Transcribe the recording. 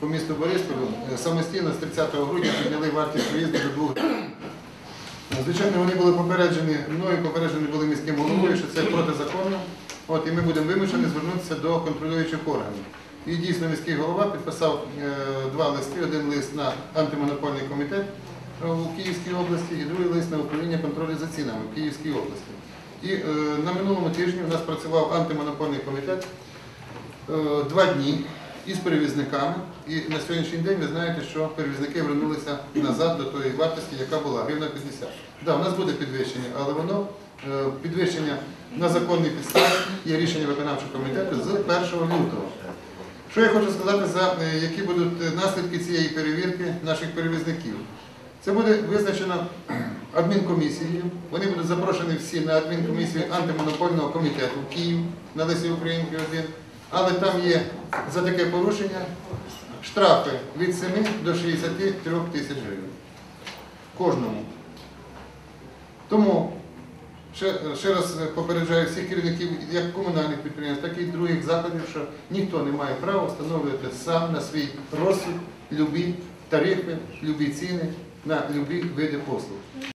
по місту Борисполю е, самостійно з 30 грудня підняли вартість проїзду до 2 гривень. Звичайно, вони були попереджені мною, попереджені були міським головою, що це протизаконно. От, і ми будемо вимушені звернутися до контролюючих органів. І дійсно міський голова підписав е, два листи, один лист на антимонопольний комітет е, у Київській області і другий лист на управління контролю за цінами в Київській області. І на минулому тижні у нас працював антимонопольний комітет два дні із перевізниками. І на сьогоднішній день ви знаєте, що перевізники вернулися назад до тої вартості, яка була гривна 50. Так, у нас буде підвищення, але воно е, підвищення на законній підставі є рішення виконавчого комітету з 1 лютого. Що я хочу сказати, за е, які будуть е, наслідки цієї перевірки наших перевізників? Це буде визначено адмінкомісією. Вони будуть запрошені всі на адмінкомісію антимонопольного комітету Київ на Лисі Українки 1. Але там є за таке порушення штрафи від 7 до 63 тисяч гривень. Кожному. Тому ще, ще раз попереджаю всіх керівників як комунальних підприємств, так і других закладів, що ніхто не має права встановлювати сам на свій розсуд любі тарифи, любі ціни на любі види послуг.